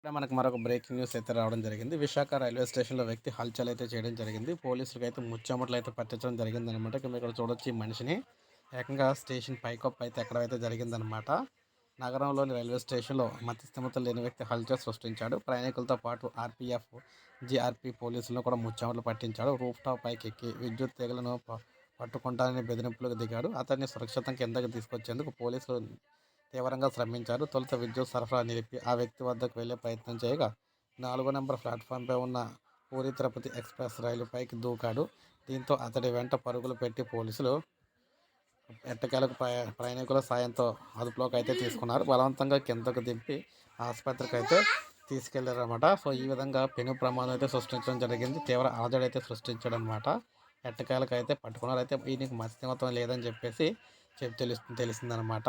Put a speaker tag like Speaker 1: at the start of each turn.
Speaker 1: ఇక్కడ మనకు మరొక బ్రేకింగ్ న్యూస్ అయితే రావడం జరిగింది. విశాఖ రైల్వే స్టేషన్లో వ్యక్తి హల్చల్ అయితే చేయడం జరిగింది. పోలీసులకు అయితే ముచ్చమట్లు అయితే పట్టించడం జరిగింది అనమాట ఇక్కడ ఇక్కడ చూడొచ్చు ఈ మనిషిని. ఏకంగా స్టేషన్ పైకప్ అయితే ఎక్కడైతే జరిగిందనమాట. నగరంలోని రైల్వే స్టేషన్లో మతి లేని వ్యక్తి హల్చల్ సృష్టించాడు. ప్రయాణికులతో పాటు ఆర్పీఎఫ్ జీఆర్పీ పోలీసులను కూడా ముచ్చమట్లు పట్టించాడు. రూఫ్ టాప్ పైకి ఎక్కి విద్యుత్ తీగలను పట్టుకుంటానని బెదిరింపులకు దిగాడు. అతన్ని సురక్షితం కిందకి తీసుకొచ్చేందుకు పోలీసులు తీవ్రంగా శ్రమించారు. తొలుత విద్యుత్ సరఫరా నిలిపి ఆ వ్యక్తి వద్దకు వెళ్ళే ప్రయత్నం చేయగా నాలుగో నెంబర్ ప్లాట్ఫామ్పై ఉన్న పూరి తిరుపతి ఎక్స్ప్రెస్ రైలు పైకి దూకాడు. దీంతో అతడి వెంట పరుగులు పెట్టి పోలీసులు ఎట్టకేలకు ప్రయాణికుల సాయంతో అదుపులోకి అయితే తీసుకున్నారు. బలవంతంగా కిందకు దింపి ఆసుపత్రికి అయితే తీసుకెళ్ళారన్నమాట. సో ఈ విధంగా పెను ప్రమాదం అయితే సృష్టించడం జరిగింది. తీవ్ర అలజడి అయితే సృష్టించడం అనమాట ఎట్టకేలకు అయితే పట్టుకున్నారు అయితే ఈయనకి మత్స్యమతం లేదని చెప్పేసి చెప్పి తెలుస్తుంది తెలిసిందనమాట